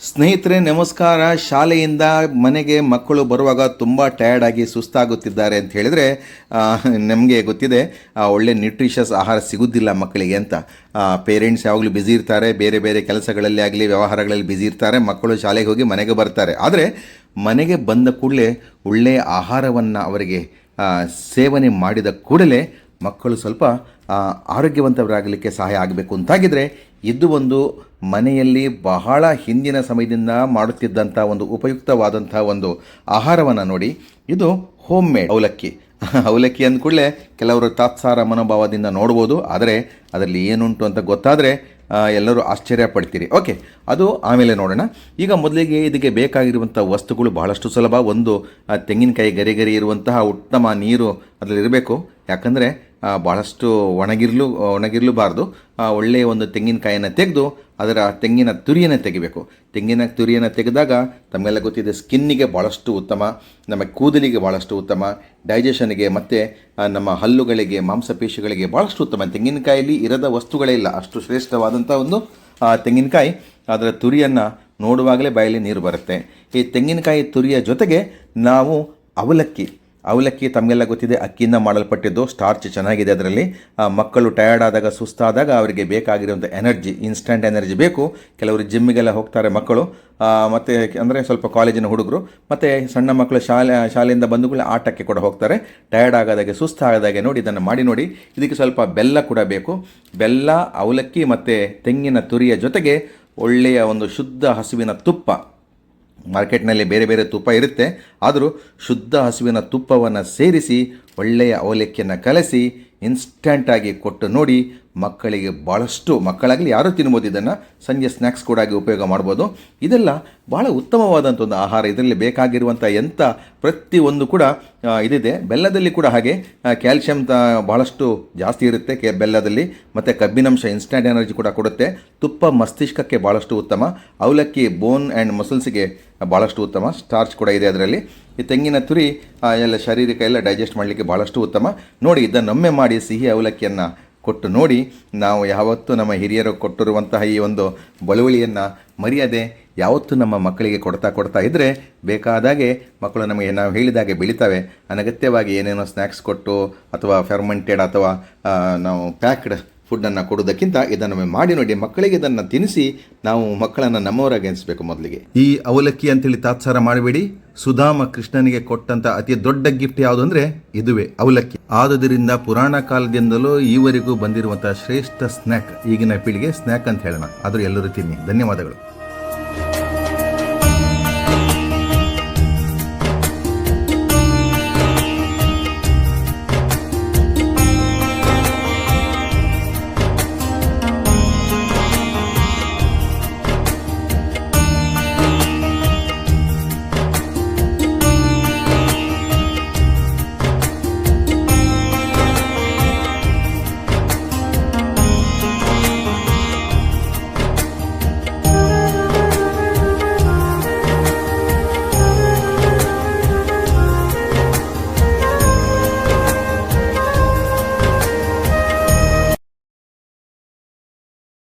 ಸ್ನೇಹಿತರೆ, ನಮಸ್ಕಾರ. ಶಾಲೆಯಿಂದ ಮನೆಗೆ ಮಕ್ಕಳು ಬರುವಾಗ ತುಂಬ ಟಯರ್ಡಾಗಿ ಸುಸ್ತಾಗುತ್ತಿದ್ದಾರೆ ಅಂತ ಹೇಳಿದರೆ ನಮಗೆ ಗೊತ್ತಿದೆ ಒಳ್ಳೆ ನ್ಯೂಟ್ರಿಷಸ್ ಆಹಾರ ಸಿಗೋದಿಲ್ಲ ಮಕ್ಕಳಿಗೆ ಅಂತ. ಪೇರೆಂಟ್ಸ್ ಯಾವಾಗಲೂ ಬ್ಯುಸಿ ಇರ್ತಾರೆ, ಬೇರೆ ಬೇರೆ ಕೆಲಸಗಳಲ್ಲಿ ಆಗಲಿ, ವ್ಯವಹಾರಗಳಲ್ಲಿ ಬ್ಯುಸಿ ಇರ್ತಾರೆ, ಮಕ್ಕಳು ಶಾಲೆಗೆ ಹೋಗಿ ಮನೆಗೆ ಬರ್ತಾರೆ. ಆದರೆ, ಮನೆಗೆ ಬಂದ ಕೂಡಲೇ ಒಳ್ಳೆಯ ಆಹಾರವನ್ನು ಅವರಿಗೆ ಸೇವನೆ ಮಾಡಿದ ಕೂಡಲೇ ಮಕ್ಕಳು ಸ್ವಲ್ಪ ಆರೋಗ್ಯವಂತವರಾಗಲಿಕ್ಕೆ ಸಹಾಯ ಆಗಬೇಕು ಅಂತಾಗಿದ್ದರೆ ಇದು ಒಂದು ಮನೆಯಲ್ಲಿ ಬಹಳ ಹಿಂದಿನ ಸಮಯದಿಂದ ಮಾಡುತ್ತಿದ್ದಂಥ ಒಂದು ಉಪಯುಕ್ತವಾದಂಥ ಒಂದು ಆಹಾರವನ್ನು ನೋಡಿ, ಇದು ಹೋಮ್ ಮೇಡ್ ಅವಲಕ್ಕಿ. ಅವಲಕ್ಕಿ ಅಂದ ಕೂಡಲೇ ಕೆಲವರು ತಾತ್ಸಾರ ಮನೋಭಾವದಿಂದ ನೋಡ್ಬೋದು, ಆದರೆ ಅದರಲ್ಲಿ ಏನುಂಟು ಅಂತ ಗೊತ್ತಾದರೆ ಎಲ್ಲರೂ ಆಶ್ಚರ್ಯ ಪಡ್ತೀರಿ. ಓಕೆ, ಅದು ಆಮೇಲೆ ನೋಡೋಣ. ಈಗ ಮೊದಲಿಗೆ ಇದಕ್ಕೆ ಬೇಕಾಗಿರುವಂಥ ವಸ್ತುಗಳು ಬಹಳಷ್ಟು ಸುಲಭ. ಒಂದು ತೆಂಗಿನಕಾಯಿ ಗರಿ ಗರಿ ಇರುವಂತಹ ಉತ್ತಮ ನೀರು ಅದರಲ್ಲಿ ಇರಬೇಕು ಯಾಕಂದರೆ ಭಾಳಷ್ಟು ಒಣಗಿರ್ಲು, ಒಣಗಿರಲೂಬಾರ್ದು. ಒಳ್ಳೆಯ ಒಂದು ತೆಂಗಿನಕಾಯಿಯನ್ನು ತೆಗೆದು ಅದರ ತೆಂಗಿನ ತುರಿಯನ್ನು ತೆಗಿಬೇಕು. ತೆಂಗಿನ ತುರಿಯನ್ನು ತೆಗೆದಾಗ ತಮಗೆಲ್ಲ ಗೊತ್ತಿದೆ, ಸ್ಕಿನ್ನಿಗೆ ಭಾಳಷ್ಟು ಉತ್ತಮ, ನಮ್ಮ ಕೂದಲಿಗೆ ಭಾಳಷ್ಟು ಉತ್ತಮ, ಡೈಜೆಷನ್ಗೆ ಮತ್ತು ನಮ್ಮ ಹಲ್ಲುಗಳಿಗೆ, ಮಾಂಸಪೇಶಿಗಳಿಗೆ ಭಾಳಷ್ಟು ಉತ್ತಮ. ತೆಂಗಿನಕಾಯಲ್ಲಿ ಇರದ ವಸ್ತುಗಳೇ ಇಲ್ಲ, ಅಷ್ಟು ಶ್ರೇಷ್ಠವಾದಂಥ ಒಂದು ತೆಂಗಿನಕಾಯಿ. ಅದರ ತುರಿಯನ್ನು ನೋಡುವಾಗಲೇ ಬಾಯಲ್ಲಿ ನೀರು ಬರುತ್ತೆ. ಈ ತೆಂಗಿನಕಾಯಿ ತುರಿಯ ಜೊತೆಗೆ ನಾವು ಅವಲಕ್ಕಿ ಅವಲಕ್ಕಿ ತಮಗೆಲ್ಲ ಗೊತ್ತಿದೆ, ಅಕ್ಕಿಯಿಂದ ಮಾಡಲ್ಪಟ್ಟಿದ್ದು ಸ್ಟಾರ್ಚ್ ಚೆನ್ನಾಗಿದೆ ಅದರಲ್ಲಿ. ಮಕ್ಕಳು ಟಯರ್ಡ್ ಆದಾಗ, ಸುಸ್ತಾದಾಗ ಅವರಿಗೆ ಬೇಕಾಗಿರುವಂಥ ಎನರ್ಜಿ ಇನ್ಸ್ಟಂಟ್ ಎನರ್ಜಿ ಬೇಕು. ಕೆಲವರು ಜಿಮ್ಮಿಗೆಲ್ಲ ಹೋಗ್ತಾರೆ ಮಕ್ಕಳು. ಮತ್ತು ಅಂದರೆ ಸ್ವಲ್ಪ ಕಾಲೇಜಿನ ಹುಡುಗರು. ಮತ್ತು ಸಣ್ಣ ಮಕ್ಕಳು ಶಾಲೆ, ಶಾಲೆಯಿಂದ ಬಂದು ಕೂಡ ಆಟಕ್ಕೆ ಕೂಡ ಹೋಗ್ತಾರೆ. ಟಯರ್ಡ್ ಆಗೋದಾಗೆ ಸುಸ್ತಾಗದಾಗೆ ನೋಡಿ ಇದನ್ನು ಮಾಡಿ ನೋಡಿ. ಇದಕ್ಕೆ ಸ್ವಲ್ಪ ಬೆಲ್ಲ ಕೂಡ ಬೇಕು. ಬೆಲ್ಲ, ಅವಲಕ್ಕಿ ಮತ್ತು ತೆಂಗಿನ ತುರಿಯ ಜೊತೆಗೆ ಒಳ್ಳೆಯ ಒಂದು ಶುದ್ಧ ಹಸುವಿನ ತುಪ್ಪ. ಮಾರ್ಕೆಟ್ನಲ್ಲಿ ಬೇರೆ ಬೇರೆ ತುಪ್ಪ ಇರುತ್ತೆ. ಆದರೂ ಶುದ್ಧ ಹಸುವಿನ ತುಪ್ಪವನ್ನು ಸೇರಿಸಿ ಒಳ್ಳೆಯ ಅವಲಕ್ಕಿಯನ್ನು ಕಲಸಿ ಇನ್ಸ್ಟಂಟಾಗಿ ಕೊಟ್ಟು ನೋಡಿ ಮಕ್ಕಳಿಗೆ ಭಾಳಷ್ಟು ಮಕ್ಕಳಾಗಲಿ ಯಾರೂ ತಿನ್ಬೋದು ಇದನ್ನು? ಸಂಜೆ ಸ್ನ್ಯಾಕ್ಸ್ ಕೂಡ ಆಗಿ ಉಪಯೋಗ ಮಾಡ್ಬೋದು. ಇದೆಲ್ಲ ಭಾಳ ಉತ್ತಮವಾದಂಥ ಒಂದು ಆಹಾರ. ಇದರಲ್ಲಿ ಬೇಕಾಗಿರುವಂಥ ಎಂಥ ಪ್ರತಿಯೊಂದು ಕೂಡ ಇದಿದೆ. ಬೆಲ್ಲದಲ್ಲಿ ಕೂಡ ಹಾಗೆ ಕ್ಯಾಲ್ಶಿಯಂ ತ ಭಾಳಷ್ಟು ಜಾಸ್ತಿ ಇರುತ್ತೆ ಕೆ, ಬೆಲ್ಲದಲ್ಲಿ. ಮತ್ತು ಕಬ್ಬಿನಾಂಶ ಇನ್ಸ್ಟಂಟ್ ಎನರ್ಜಿ ಕೂಡ ಕೊಡುತ್ತೆ. ತುಪ್ಪ ಮಸ್ತಿಷ್ಕಕ್ಕೆ ಭಾಳಷ್ಟು ಉತ್ತಮ. ಅವಲಕ್ಕಿ ಬೋನ್ ಆ್ಯಂಡ್ ಮಸಲ್ಸ್ಗೆ ಭಾಳಷ್ಟು ಉತ್ತಮ. ಸ್ಟಾರ್ಚ್ ಕೂಡ ಇದೆ ಅದರಲ್ಲಿ. ಈ ತೆಂಗಿನ ತುರಿ ಎಲ್ಲ ಶಾರೀರಿಕ ಎಲ್ಲ ಡೈಜೆಸ್ಟ್ ಮಾಡಲಿಕ್ಕೆ ಭಾಳಷ್ಟು ಉತ್ತಮ. ನೋಡಿ ಇದನ್ನೊಮ್ಮೆ ಮಾಡಿ ಸಿಹಿ ಅವಲಕ್ಕಿಯನ್ನು ಕೊಟ್ಟು ನೋಡಿ ನಾವು ಯಾವತ್ತೂ ನಮ್ಮ ಹಿರಿಯರು ಕೊಟ್ಟಿರುವಂತಹ ಈ ಒಂದು ಬಳುವಳಿಯನ್ನು ಮರೆಯದೆ ಯಾವತ್ತೂ ನಮ್ಮ ಮಕ್ಕಳಿಗೆ ಕೊಡ್ತಾ ಕೊಡ್ತಾ ಇದ್ದರೆ ಬೇಕಾದಾಗೆ ಮಕ್ಕಳು ನಮಗೆ ನಾವು ಹೇಳಿದಾಗೆ ಬೆಳಿತಾವೆ. ಅನಗತ್ಯವಾಗಿ ಏನೇನೋ ಸ್ನ್ಯಾಕ್ಸ್ ಕೊಟ್ಟು ಅಥವಾ ಫೆರ್ಮೆಂಟೆಡ್ ಅಥವಾ ನಾವು ಪ್ಯಾಕ್ಡ್ ಫುಡ್ಡನ್ನು ಕೊಡೋದಕ್ಕಿಂತ ಇದನ್ನು ಮಾಡಿ ನೋಡಿ, ಮಕ್ಕಳಿಗೆ ಇದನ್ನು ತಿನ್ನಿಸಿ ನಾವು ಮಕ್ಕಳನ್ನು ನಮ್ಮವರಾಗಿ ಎನಿಸ್ಬೇಕು ಮೊದಲಿಗೆ. ಈ ಅವಲಕ್ಕಿ ಅಂತೇಳಿ ತಾತ್ಸಾರ ಮಾಡಬೇಡಿ. ಸುಧಾಮ ಕೃಷ್ಣನಿಗೆ ಕೊಟ್ಟಂತ ಅತಿ ದೊಡ್ಡ ಗಿಫ್ಟ್ ಯಾವುದು ಅಂದ್ರೆ ಇದುವೇ, ಅವಲಕ್ಕಿ. ಆದುದರಿಂದ ಪುರಾಣ ಕಾಲದಿಂದಲೂ ಈವರೆಗೂ ಬಂದಿರುವಂತಹ ಶ್ರೇಷ್ಠ ಸ್ನ್ಯಾಕ್ ಈಗಿನ ಪೀಳಿಗೆ ಸ್ನ್ಯಾಕ್ ಅಂತ ಹೇಳೋಣ. ಆದರೂ ಎಲ್ಲರೂ ತಿನ್ನಿ. ಧನ್ಯವಾದಗಳು.